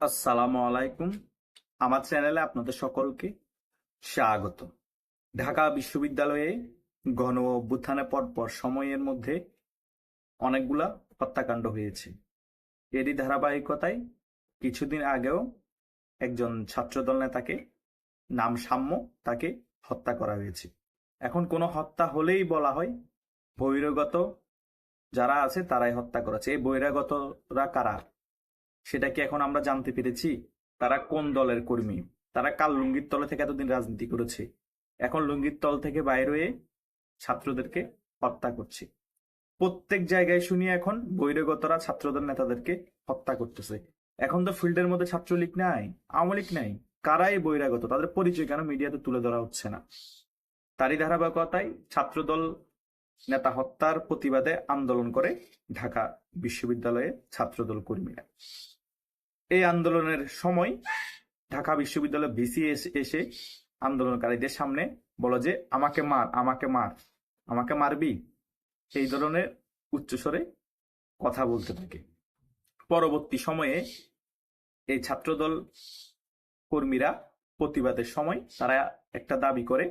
আসসালামু আলাইকুম। আমার চ্যানেলে আপনাদের সকলকে স্বাগত। ঢাকা বিশ্ববিদ্যালয়ে গণ অভ্যুত্থানের পরপর সময়ের মধ্যে অনেকগুলা হত্যাকাণ্ড হয়েছে। এরই ধারাবাহিকতায় কিছুদিন আগেও একজন ছাত্রদল নেতাকে নাম সাম্য তাকে হত্যা করা হয়েছে। এখন কোনো হত্যা হলেই বলা হয় বহিরাগত যারা আছে তারাই হত্যা করেছে। এই বহিরাগতরা কারা? সেটা কি এখন আমরা জানতে পেরেছি? তারা কোন দলের কর্মী? তারা কাল লুঙ্গির তলে থেকে এতদিন রাজনীতি করেছে? এখন লুঙ্গির তল থেকে বাইরে হয়ে ছাত্রদেরকে হত্যা করছে। প্রত্যেক জায়গায় শুনি এখন বহিরাগতরা ছাত্রদের নেতাদেরকে হত্যা করতেছে। এখন তো ফিল্ডের মধ্যে ছাত্রলীগ নাই, আওয়ামী লীগ নাই। কারাই বৈরাগত তাদের পরিচয় কেন মিডিয়াতে তুলে ধরা হচ্ছে না? তারই ধারাবাহিকতায় ছাত্রদল নেতা হত্যার প্রতিবাদে আন্দোলন করে ঢাকা। বিশ্ববিদ্যালয়ের ছাত্রদল কর্মীরা। এই আন্দোলনের সময় ঢাকা বিশ্ববিদ্যালয় ভিসি এসে আন্দোলনকারীদের সামনে বলো যে, আমাকে মার আমাকে মার, আমাকে মারবি? এই ধরনের উচ্চস্বরে কথা বলতে থাকে। পরবর্তী সময়ে এই ছাত্রদল কর্মীরা প্রতিবাদের সময় তারা একটা দাবি করে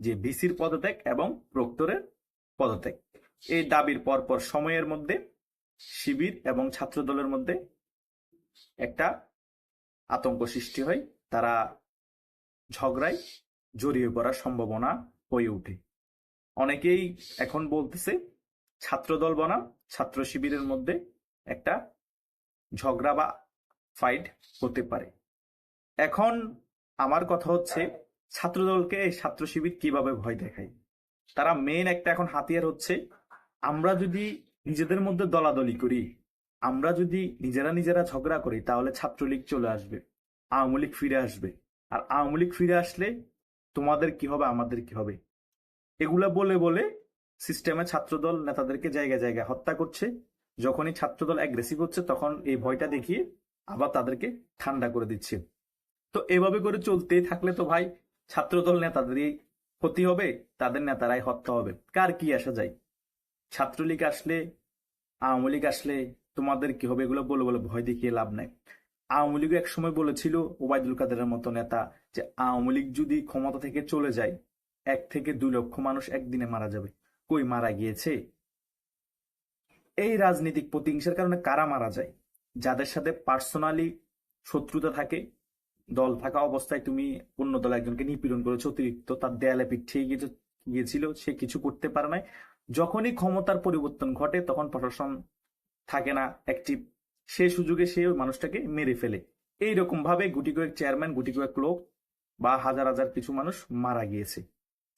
যে, ভিসির পদত্যাগ এবং প্রক্টরের পদত্যাগ। এই দাবির পরপর সময়ের মধ্যে শিবির এবং ছাত্রদলের মধ্যে একটা আতঙ্ক সৃষ্টি হয়। তারা ঝগড়ায় জড়িয়ে পড়ার সম্ভাবনা হয়ে ওঠে। অনেকেই এখন বলতেছে, ছাত্রদল বনাম, ছাত্র শিবিরের মধ্যে একটা ঝগড়া বা ফাইট হতে পারে। এখন আমার কথা হচ্ছে, ছাত্রদলকে ছাত্র শিবির কীভাবে ভয় দেখায়? তারা মেন একটা এখন হাতিয়ার হচ্ছে, আমরা যদি নিজেদের মধ্যে দলাদলি করি। আমরা যদি নিজেরা নিজেরা ঝগড়া করি, তাহলে ছাত্রলীগ চলে আসবে, আওয়ামী লীগ ফিরে আসবে। আর আওয়ামী লীগ ফিরে আসলে তোমাদের কি হবে, আমাদের কি হবে? এগুলা বলে বলে সিস্টেমে ছাত্রদল নেতাদেরকে জায়গায় জায়গায় হত্যা করছে। যখনই ছাত্রদল অ্যাগ্রেসিভ হচ্ছে, তখন এই ভয়টা দেখিয়ে আবার তাদেরকে ঠান্ডা করে দিচ্ছে। তো এভাবে করে চলতেই থাকলে তো ভাই ছাত্রদল নেতাদেরই ক্ষতি হবে, তাদের নেতারাই হত্যা হবে। কার কি আসা যায়? ছাত্রলীগ আসলে আওয়ামী লীগ আসলে তোমাদের কি হবে এগুলো বলে বলে ভয় দেখিয়ে লাভ নাই। আওয়ামী লীগ এক সময় বলেছিল ওবায়দুল কাদেরের মতো নেতা যে আওয়ামী লীগ যদি ক্ষমতা থেকে চলে যায়, এক থেকে দুই লক্ষ মানুষ একদিনে মারা যাবে। কই মারা গিয়েছে? এই রাজনৈতিক প্রতিহিংসার কারণে কারা মারা যায়? যাদের সাথে পার্সোনালি শত্রুতা থাকে, দল থাকা অবস্থায় তুমি অন্য দল একজনকে নিপীড়ন করেছ, অতিরিক্ত তার দেয়ালে পিঠিয়ে গিয়েছিল, সে কিছু করতে পারে নাই। যখনই ক্ষমতার পরিবর্তন ঘটে, তখন প্রশাসন থাকে না অ্যাক্টিভ সে সুযোগে সে ওই মানুষটাকে মেরে ফেলে। এইরকম ভাবে গুটি কয়েক চেয়ারম্যান গুটি কয়েক লোক বা হাজার হাজার কিছু মানুষ মারা গিয়েছে।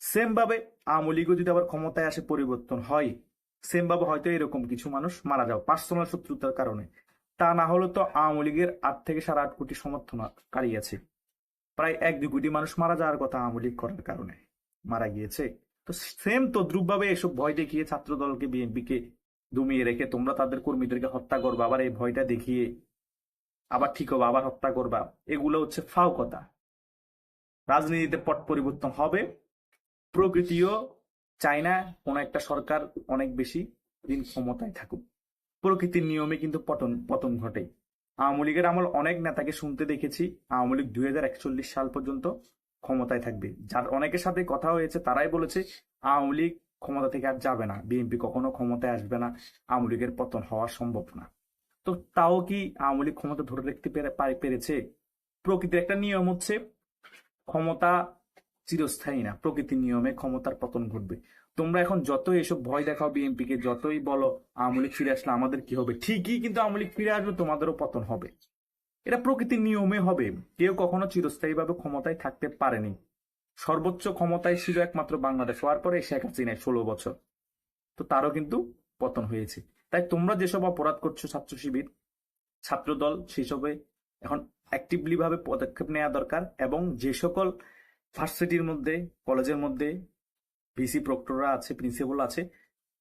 সেম ভাবে আওয়ামী লীগও যদি আবার ক্ষমতায় আসে, পরিবর্তন হয় সেম ভাবে হয়তো এরকম কিছু মানুষ মারা যাও পার্সোনাল শত্রুতার কারণে। তা না হলে তো আওয়ামী লীগের আট থেকে সাড়ে আট কোটি সমর্থনকারী আছে। প্রায় এক দুই কোটি মানুষ মারা যাওয়ার কথা আওয়ামী লীগ করার কারণে। মারা গিয়েছে। তো সেম তদ্রুপ ভাবে এসব ভয় দেখিয়ে ছাত্র দলকে বিএনপিকে দমিয়ে রেখে তোমরা তাদের কর্মীদেরকে হত্যা করবা, আবার এই ভয়টা দেখিয়ে আবার ঠিক হবে, আবার হত্যা করবা। এগুলো হচ্ছে ফাও কথা। রাজনীতিতে পট পরিবর্তন হবে। প্রকৃতিও চায় না কোন একটা সরকার অনেক বেশি দিন ক্ষমতায় থাকুক। প্রকৃতির নিয়মে কিন্তু পতন পতন ঘটে। আওয়ামী লীগের আমল অনেক নেতাকে শুনতে দেখেছি। আওয়ামী লীগ দুই হাজার একচল্লিশ সাল পর্যন্ত ক্ষমতায় থাকবে। যার অনেকের সাথে কথা হয়েছে, তারাই বলেছে, আওয়ামী লীগ ক্ষমতা থেকে আর যাবে না। বিএনপি কখনো ক্ষমতায় আসবে না। আওয়ামী লীগের পতন হওয়া সম্ভব না। তো তাও কি আওয়ামী লীগ ক্ষমতা ধরে রাখতে পেরেছে? প্রকৃতির একটা নিয়ম হচ্ছে, ক্ষমতা চিরস্থায়ী না। প্রকৃতির নিয়মে ক্ষমতার পতন ঘটবে। তোমরা এখন যতই এসব ভয় দেখাও বিএনপি কে যতই বলো, আওয়ামী লীগ ফিরে আসলে আমাদের কি হবে? ঠিকই কিন্তু আওয়ামী লীগ ফিরে আসবে, তোমাদেরও পতন হবে। এটা প্রকৃতির নিয়মে হবে। কেউ কখনো চিরস্থায়ীভাবে ক্ষমতায় থাকতে পারেনি। সর্বোচ্চ ক্ষমতায় ছিল একমাত্র বাংলাদেশ। হওয়ার পরে শেখ হাসিনায় ষোলো বছর। তো তারও কিন্তু পতন হয়েছে। তাই তোমরা যেসব অপরাধ করছ ছাত্র শিবির, ছাত্রদল, সেসবে, এখন অ্যাক্টিভলি ভাবে পদক্ষেপ নেওয়া দরকার এবং যে সকল ভার্সিটির মধ্যে কলেজের মধ্যে ভিসি প্রক্টররা আছে প্রিন্সিপাল আছে,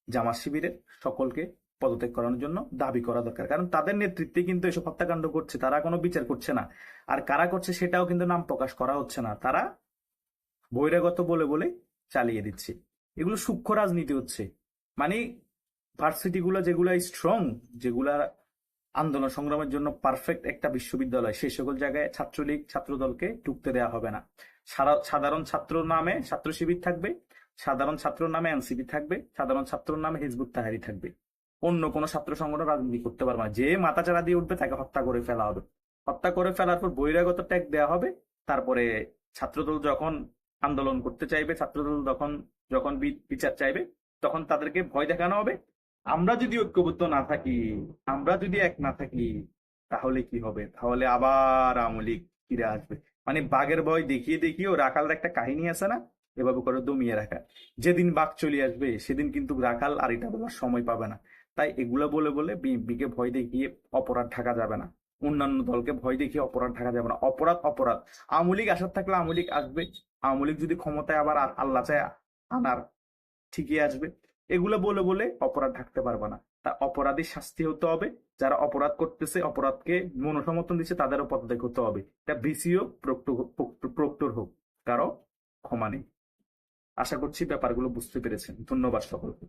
জামাত শিবিরের সকলকে পদত্যাগ করানোর জন্য দাবি করা দরকার। কারণ তাদের নেতৃত্বে কিন্তু এসব হত্যাকাণ্ড করছে তারা কোনো বিচার করছে না। আর কারা করছে সেটাও কিন্তু নাম প্রকাশ করা হচ্ছে না। তারা বহিরাগত বলে বলে চালিয়ে দিচ্ছে। এগুলো সূক্ষ্ম রাজনীতি হচ্ছে। মানে ভার্সিটিগুলো যেগুলা স্ট্রং যেগুলা আন্দোলন সংগ্রামের জন্য পারফেক্ট একটা বিশ্ববিদ্যালয় সেই সকল জায়গায় ছাত্রলীগ, ছাত্রদলকে ঢুকতে দেওয়া হবে না। সাধারণ ছাত্র নামে ছাত্র শিবির থাকবে, সাধারণ ছাত্র নামে এনসিপি থাকবে, সাধারণ ছাত্র নামে হিজবুত তাহারি থাকবে। অন্য কোনো ছাত্র সংগঠন রাজনীতি করতে পারবে না। যে মাথাচাড়া দিয়ে উঠবে তাকে হত্যা করে ফেলা হবে। হত্যা করে ফেলার পর বহিরাগত ট্যাগ দেওয়া হবে। তারপরে ছাত্রদল যখন আন্দোলন করতে চাইবে, ছাত্রদল যখন যখন বিচার চাইবে, তখন তাদেরকে ভয় দেখানো হবে। আমরা যদি ঐক্যবদ্ধ না থাকি, আমরা যদি এক না থাকি, তাহলে কি হবে? তাহলে আবার আওয়ামী লীগ ফিরে আসবে। মানে বাঘের ভয় দেখিয়ে দেখিয়ে ও রাখালের একটা কাহিনী আছে না? এভাবে করে দমিয়ে রাখা। যেদিন বাঘ চলে আসবে, সেদিন কিন্তু রাখাল আর এটা বলার সময় পাবে না। তাই এগুলো বলে বলে বিএনপিকে ভয় দেখিয়ে অপরাধ ঢাকা যাবে না। অন্যান্য দলকে ভয় দেখিয়ে অপরাধ ঢাকা যাবে না। অপরাধ অপরাধ। আওয়ামী লীগ আসার থাকলে আওয়ামী লীগ আসবে। আওয়ামী লীগ যদি ক্ষমতায় আবার আল্লাহ চায় আনার, ঠিকই আসবে। এগুলো বলে বলে অপরাধ ঢাকতে পারবে না। তা অপরাধী শাস্তি হতে হবে। যারা অপরাধ করতেছে, অপরাধকে মনোসমর্থন দিচ্ছে, তাদেরও পদত্যাগ হতে হবে। এটা ভিসিও প্রক্টর হোক, কারও ক্ষমা নেই। আশা করছি ব্যাপারগুলো বুঝতে পেরেছেন। ধন্যবাদ সকলকে।